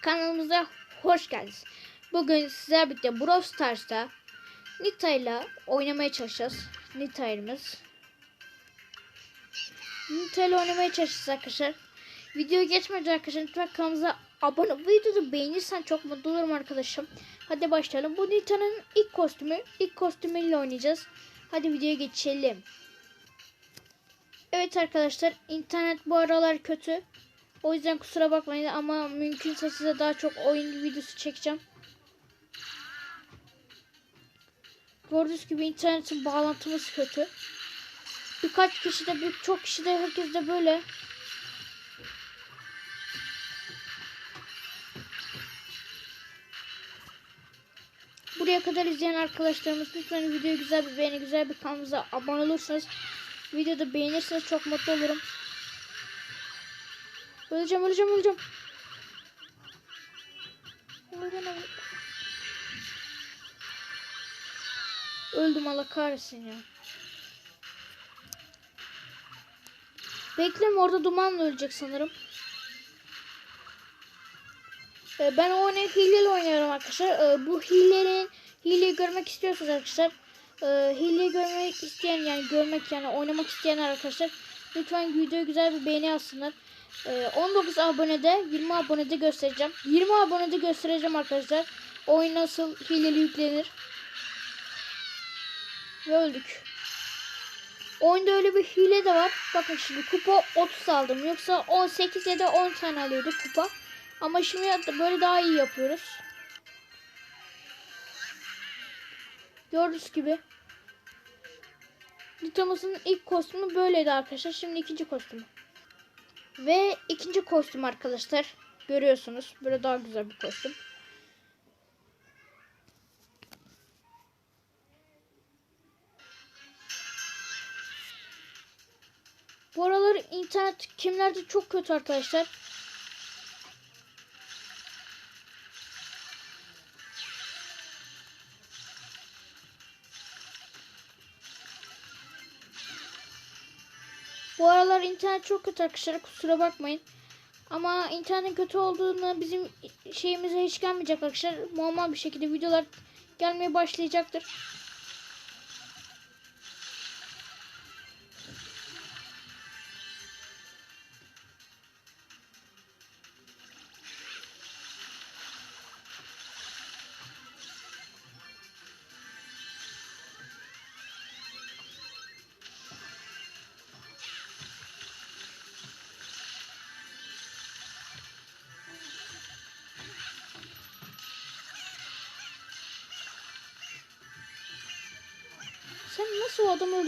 kanalımıza hoş geldiniz. Bugün sizlerle birlikte Brawl Stars'ta Nita ile oynamaya çalışacağız. Nita'yımız. Nita ile oynamaya çalışacağız arkadaşlar. Videoyu geçmeden arkadaşlar lütfen kanalımıza abone ol. Videoyu beğenirsen çok mutlu olurum arkadaşım. Hadi başlayalım. Bu Nita'nın ilk kostümü. İlk kostümüyle oynayacağız. Hadi videoya geçelim. Evet arkadaşlar internet bu aralar kötü. O yüzden kusura bakmayın ama mümkünse size daha çok oyun videosu çekeceğim. Gördüğünüz gibi internetin bağlantımız kötü. Birkaç kişi de birçok kişi de herkes de böyle. Buraya kadar izleyen arkadaşlarımız lütfen videoyu güzel bir beğeni güzel bir kanalımıza abone olursanız videoda beğenirseniz çok mutlu olurum. Öleceğim öleceğim öleceğim. Öldüm Allah kahretsin ya. Bekleme orada dumanla ölecek sanırım. Ee, Ben oyunu hileli oynuyorum arkadaşlar. Ee, Bu hilenin hileyi görmek istiyorsanız arkadaşlar e, hileyi görmek isteyen yani görmek yani oynamak isteyen arkadaşlar lütfen videoya güzel bir beğeni yazsınlar. Ee, 19 abonede 20 abonede göstereceğim. 20 abonede göstereceğim arkadaşlar. Oyun nasıl hileli yüklenir. Ve öldük. Oyunda öyle bir hile de var. Bakın şimdi kupa 30 aldım. Yoksa 18 ya da 10 tane alıyordu kupa. Ama şimdi böyle daha iyi yapıyoruz. Gördüğünüz gibi. Nita'mızın ilk kostümü böyleydi arkadaşlar. Şimdi ikinci kostümü. Ve ikinci kostüm arkadaşlar. Görüyorsunuz. Böyle daha güzel bir kostüm. Bu aralar internet kimlerde çok kötü arkadaşlar. Bu aralar internet çok kötü arkadaşlar kusura bakmayın. Ama internetin kötü olduğunu bizim şeyimize hiç gelmeyecek arkadaşlar. Normal bir şekilde videolar gelmeye başlayacaktır. Nasıl o adamı?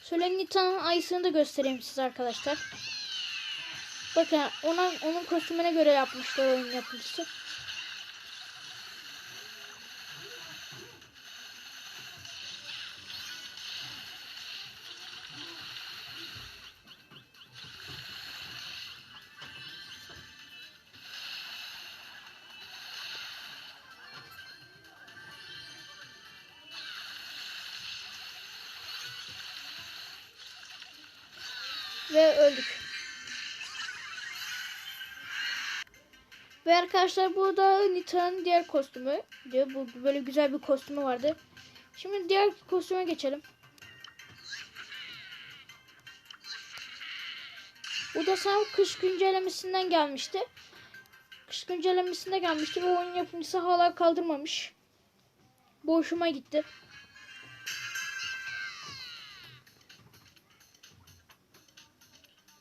Solenita'nın ayısını da göstereyim size arkadaşlar. Bakın ona, onun kostümüne göre yapmışlar oyun yapımcısı. Ve öldük. Ve arkadaşlar burada Nita'nın diğer kostümü. Diyor. Bu böyle güzel bir kostümü vardı. Şimdi diğer kostüme geçelim. Bu da sanırım kış güncellemesinden gelmişti. Kış güncellemesinde gelmişti ve oyun yapımcısı hala kaldırmamış. Bu hoşuma gitti.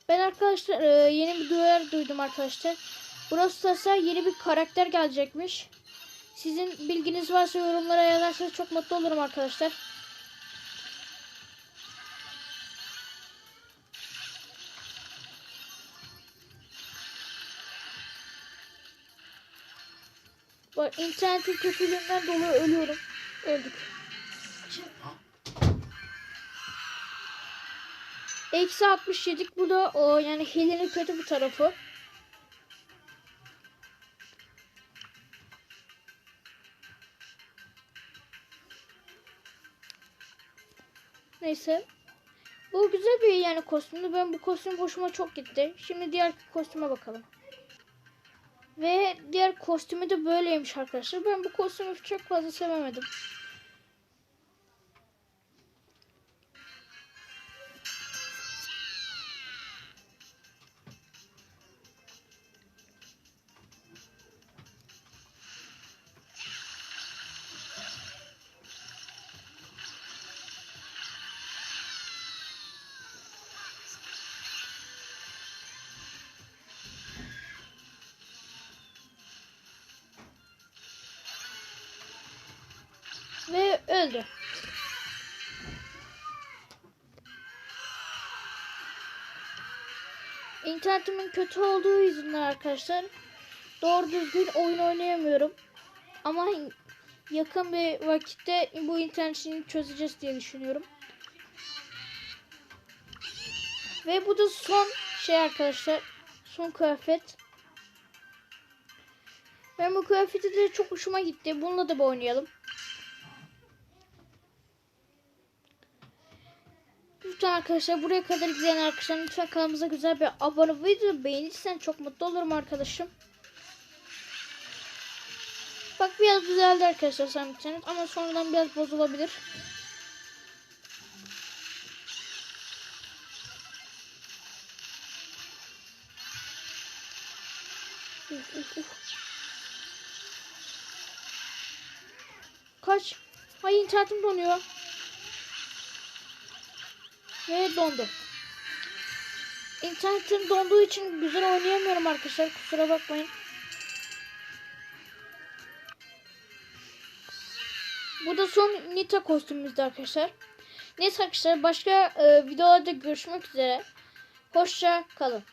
Ben arkadaşlar e, yeni bir duyar duydum arkadaşlar. Brawl Stars'a yeni bir karakter gelecekmiş. Sizin bilginiz varsa yorumlara yazarsanız çok mutlu olurum arkadaşlar. Bak internetin kötülüğünden dolayı ölüyorum. Öldük. Eksi 60 yedik. Bu da o yani hilenin kötü bir tarafı. Neyse. Bu güzel bir yani kostümdü. Ben bu kostüm hoşuma çok gitti. Şimdi diğer kostüme bakalım. Ve diğer kostümü de böyleymiş arkadaşlar. Ben bu kostümü çok fazla sevemedim. Öldü. İnternetimin kötü olduğu yüzünden arkadaşlar doğru düzgün oyun oynayamıyorum. Ama yakın bir vakitte bu internetini çözeceğiz diye düşünüyorum. Ve bu da son şey arkadaşlar. Son kıyafet. Ben bu kıyafeti de çok hoşuma gitti. Bununla da bir oynayalım. Lütfen arkadaşlar buraya kadar izleyen arkadaşlar lütfen kanalımıza güzel bir abone ve beğenirsen çok mutlu olurum arkadaşım. Bak biraz düzeldi arkadaşlar sen internet ama sonradan biraz bozulabilir. Kaç. Ay internetim donuyor. Ve dondu. İnternetim donduğu için güzel oynayamıyorum arkadaşlar. Kusura bakmayın. Bu da son Nita kostümümüzdü arkadaşlar. Neyse arkadaşlar başka e, videolarda görüşmek üzere. Hoşça kalın.